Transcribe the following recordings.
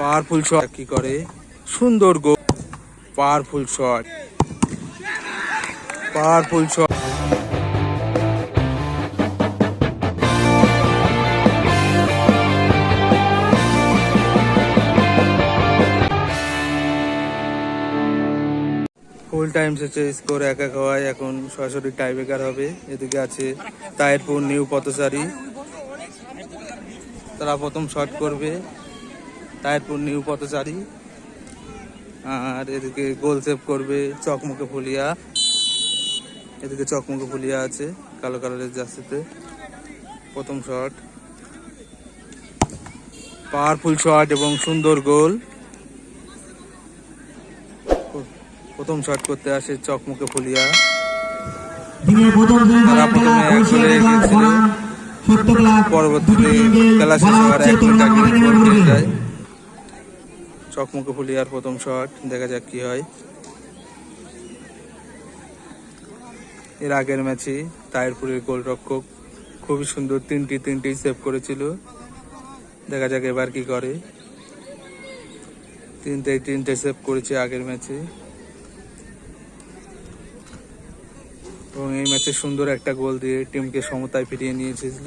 Powerful shot. কি করে? সুন্দর গো powerful shot. Powerful shot. Full time শেষে স্কোর এক এক হওয়ায় এখন সরাসরি টাইব্রেকার হবে। এদিকে আছে তায়েরপুর, নিউ পথচারী। তারা প্রথম শট করবে। তায়েরপুর নিউ পথচারী। আর এদিকে গোল সেভ করবে চকমকে ফুলিয়া। এদিকে চকমকে ফুলিয়া আছে কালো কালারের জার্সিতে। প্রথম শট। পাওয়ারফুল শট এবং সুন্দর গোল। প্রথম শট করতে আসে চকমকে ফুলিয়া। তারা পরবর্তীতে খেলা শেষ হওয়ার এক মিনিট আগে যায়। চকমকে ফুলিয়ার প্রথম শট, দেখা যাক কি হয়। এর আগের ম্যাচে তায়েরপুরের গোলরক্ষক খুবই সুন্দর তিনটি তিনটি সেভ করেছিল। দেখা যাক এবার কি করে। তিনটে তিনটে সেভ করেছে আগের ম্যাচে। এবং এই ম্যাচে সুন্দর একটা গোল দিয়ে টিমকে সমতায় ফিরিয়ে নিয়েছিল।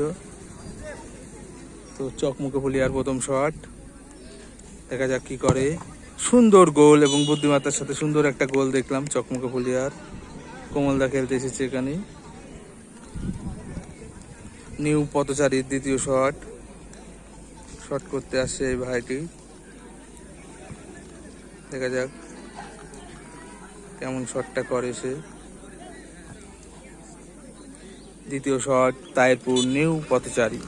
তো চকমুখে ফুলিয়ার প্রথম শট। দেখা যাক কি করে। সুন্দর গোল এবং বুদ্ধিমত্তার সাথে সুন্দর একটা গোল দেখলাম চকমকা ফুলিয়ার। কোমলদা খেলতে এসেছে এখানে। নিউ পথচারীর দ্বিতীয় শট। শট করতে আসছে এই ভাইটি। দেখা যাক কেমন শটটা করে সে। দ্বিতীয় শট তাইরপুর নিউ পথচারী।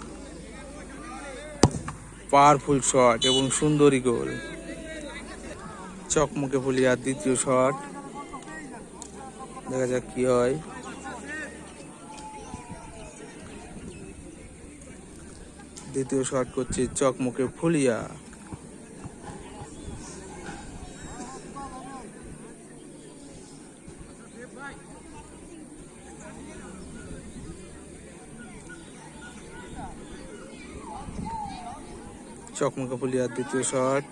পাওয়ারফুল শট এবং সুন্দরী গোল। চকমকে ফুলিয়ার দ্বিতীয় শট। দেখা যাক কি হয়। দ্বিতীয় শট করছে চকমকে ফুলিয়া। চকমকে ফুলিয়ার দ্বিতীয় শট।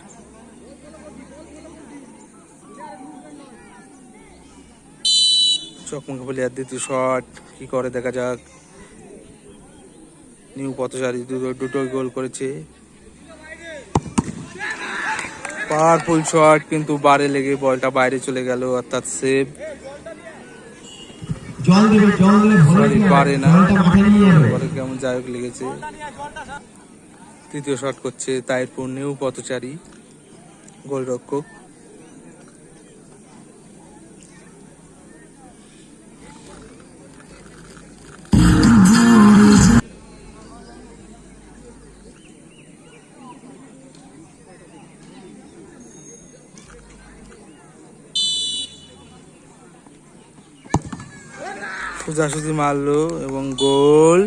চকমকে ফুলিয়ার দ্বিতীয় শট কি করে দেখা যাক। নিউ পথচারী দুটো দুটোই গোল করেছে। পাওয়ারফুল শট কিন্তু বারে লেগে বলটা বাইরে চলে গেল অর্থাৎ সেভ। জল দেবে জল দিলে ভালো সরি কি পারে না। কেমন যাই হোক লেগেছে। তৃতীয় শট করছে তাইরপুর নিউ পথচারী গোলরক্ষক। সোজাসুজি মারলো এবং গোল।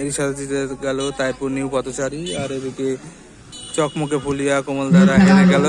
এর সাথে জিতে গেল তাইপুর নিউ পথচারী আর এদিকে চকমকে ফুলিয়া কোমলদারা হেরে গেল।